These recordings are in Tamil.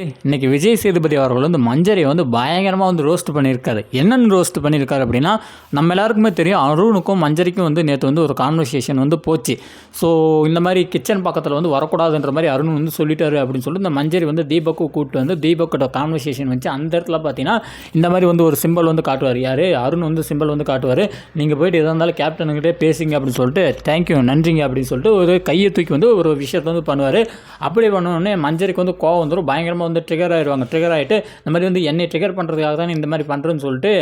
இன்னைக்கு விஜய் சேதுபதி அவர்கள் வந்து மஞ்சரியை வந்து பயங்கரமாக வந்து ரோஸ்ட் பண்ணியிருக்காரு. என்னென்னு ரோஸ்ட் பண்ணியிருக்காரு அப்படின்னா நம்ம எல்லாருக்குமே தெரியும் அருணுக்கும் மஞ்சரிக்கும் வந்து நேற்று வந்து ஒரு கான்வர்சேஷன் வந்து போச்சு. ஸோ இந்த மாதிரி கிச்சன் பக்கத்தில் வந்து வரக்கூடாதுன்ற மாதிரி அருண் வந்து சொல்லிட்டாரு அப்படின்னு சொல்லிட்டு இந்த மஞ்சரி வந்து தீபக்கு கூப்பிட்டு வந்து தீபக்கோட கான்வர்சேஷன் வச்சு அந்த இடத்துல பார்த்தீங்கன்னா இந்த மாதிரி வந்து ஒரு சிம்பிள் வந்து காட்டுவார். யார்? அருண் வந்து சிம்பிள் வந்து காட்டுவார். நீங்கள் போயிட்டு எதாக இருந்தாலும் கேப்டனுக்கிட்டே பேசுங்க அப்படின்னு சொல்லிட்டு தேங்க்யூ நன்றிங்க அப்படின்னு சொல்லிட்டு ஒரு கையை தூக்கி வந்து ஒரு விஷயத்தை வந்து பண்ணுவார். அப்படி பண்ணோடனே மஞ்சரிக்கு வந்து கோவம் வந்துடும் பயங்கரமாக வந்து ட்ரிகர் ஆயிடுவாங்க. ட்ரிகர் ஆகிட்டு இந்த மாதிரி வந்து என்னை ட்ரிகர் பண்ணுறதுக்காக தான் இந்த மாதிரி பண்ணுறேன்னு சொல்லிட்டு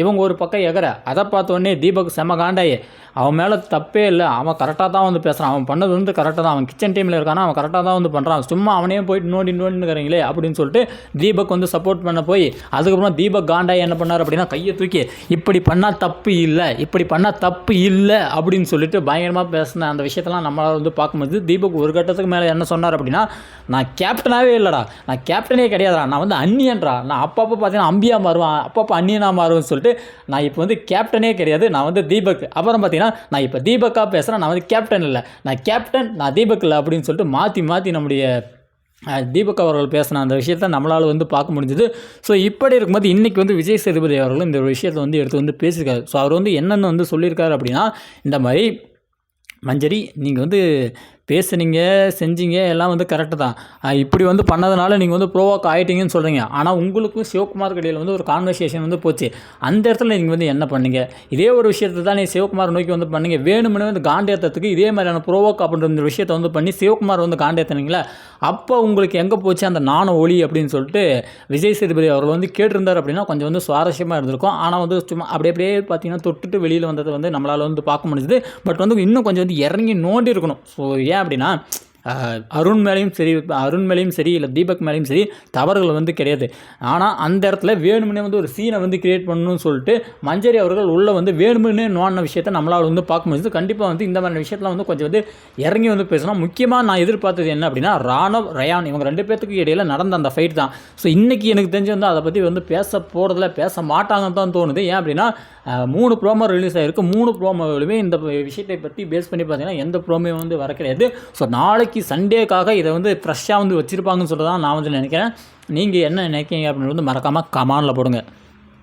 இவங்க ஒரு பக்கம் எகர அதை பார்த்தோன்னே தீபக் செம காண்டாயி அவன் மேலே தப்பே இல்லை. அவன் கரெக்டாக தான் வந்து பேசுகிறான் அவன் பண்ணது வந்து கரெக்டாக தான். அவன் கிச்சன் டீமில் இருக்கானா அவன் கரெக்டாக தான் வந்து பண்ணுறான் சும்மா அவனே போயிட்டு நோண்டி நோண்டினுக்கிறீங்களே அப்படின்னு சொல்லிட்டு தீபக் வந்து சப்போர்ட் பண்ண போய் அதுக்கப்புறம் தீபக் காண்டாய் என்ன பண்ணார் அப்படின்னா கையை தூக்கி இப்படி பண்ணால் தப்பு இல்லை. இப்படி பண்ணால் தப்பு இல்லை. அப்படின்னு சொல்லிட்டு பயங்கரமாக பேசின அந்த விஷயத்தெல்லாம் நம்மளால் வந்து பார்க்கும்போது தீபக் ஒரு கட்டத்துக்கு மேலே என்ன சொன்னார் அப்படின்னா நான் கேப்டனாகவே இல்லைடா. நான் கேப்டனே கிடையாதுடா. நான் வந்து அந்நியன்றா நான் அப்பப்போ பார்த்தீங்கன்னா அம்பியா மாறுவேன். அப்பப்போ அந்நியனாக மாறுவேன்னு சொல்லிட்டு நான் இப்போ வந்து கேப்டனே கிடையாது. நான் வந்து தீபக். அப்புறம் பார்த்தீங்கன்னா நான் இப்போ தீபக்காக பேசுகிறேன் நான் வந்து கேப்டன் இல்லை. நான் கேப்டன் நான் தீபக் இல்லை அப்படின்னு சொல்லிட்டு மாற்றி மாற்றி நம்முடைய தீபக் அவர்கள் பேசின அந்த விஷயத்த நம்மளால் வந்து பார்க்க முடிஞ்சது. ஸோ இப்படி இருக்கும்போது இன்றைக்கி வந்து விஜய் சேதுபதி அவர்கள் இந்த விஷயத்தை வந்து எடுத்து வந்து பேசியிருக்காரு. ஸோ அவர் வந்து என்னென்னு வந்து சொல்லியிருக்காரு அப்படின்னா இந்த மாதிரி மஞ்சரி நீங்கள் வந்து பேசுனீங்க செஞ்சீங்க எல்லாம் வந்து கரெக்டு தான். இப்படி வந்து பண்ணதுனால நீங்கள் வந்து ப்ரோவாக் ஆகிட்டீங்கன்னு சொல்கிறீங்க ஆனால் உங்களுக்கும் சிவகுமாருக்கு இடையில் வந்து ஒரு கான்வர்சேஷன் வந்து போச்சு. அந்த இடத்துல நீங்கள் வந்து என்ன பண்ணீங்க? இதே ஒரு விஷயத்தை தான் நீ சிவகுமார் நோக்கி வந்து பண்ணீங்க. வேணும்னு வந்து காண்டேத்தத்துக்கு இதே மாதிரியான ப்ரோவாக் அப்படின்ற இந்த விஷயத்தை வந்து பண்ணி சிவகுமார் வந்து காண்டேத்தினீங்களே அப்போ உங்களுக்கு எங்கே போச்சு அந்த நாண ஒளி அப்படின்னு சொல்லிட்டு விஜய் சேதுபதி அவர்கள் வந்து கேட்டிருந்தார் அப்படின்னா கொஞ்சம் வந்து சுவாரஸ்யமாக இருந்திருக்கும். ஆனால் வந்து சும்மா அப்படியே அப்படியே பார்த்தீங்கன்னா தொட்டுட்டு வெளியில் வந்ததை வந்து நம்மளால் வந்து பார்க்க முடிஞ்சுது. பட் வந்து இன்னும் கொஞ்சம் வந்து இறங்கி நோண்டி இருக்கணும் ஸோ ஏன் அப்படின்னா அருண் மேலேயும் சரி அருண் மேலேயும் சரி இல்லை தீபக் மேலேயும் சரி தவறுகள் வந்து கிடையாது. ஆனால் அந்த இடத்துல வேணும்னே வந்து ஒரு சீனை வந்து கிரியேட் பண்ணணும்னு சொல்லிட்டு மஞ்சரி அவர்கள் உள்ளே வந்து வேணும்னே நோன விஷயத்தை நம்மளால் வந்து பார்க்க முடியுது கண்டிப்பாக வந்து இந்த மாதிரி விஷயத்தில் வந்து கொஞ்சம் வந்து இறங்கி வந்து பேசணும் முக்கியமாக நான் எதிர்பார்த்தது என்ன அப்படின்னா ராணவ் ரயான் இவங்க ரெண்டு பேர்த்துக்கு இடையில் நடந்த அந்த ஃபைட் தான். ஸோ இன்றைக்கி எனக்கு தெரிஞ்சு வந்து அதை பற்றி வந்து பேச போகிறதில்ல பேச மாட்டாங்கன்னு தான் தோணுது. ஏன் அப்படின்னா மூணு ப்ரோமோ ரிலீஸ் ஆகிருக்கு மூணு ப்ரோமோவிலுமே இந்த விஷயத்தை பற்றி பேஸ் பண்ணி பார்த்தீங்கன்னா எந்த ப்ரோமோ வந்து வர கிடையாது ஸோ நாளைக்கு சண்டேக்காக இதை வந்து ஃப்ரெஷ்ஷாக வந்து வச்சுருப்பாங்கன்னு சொல்லிட்டு தான் நான் வந்து நினைக்கிறேன். நீங்கள் என்ன நினைக்கிறீங்க அப்படின்னு வந்து மறக்காமல் கமானில் போடுங்க.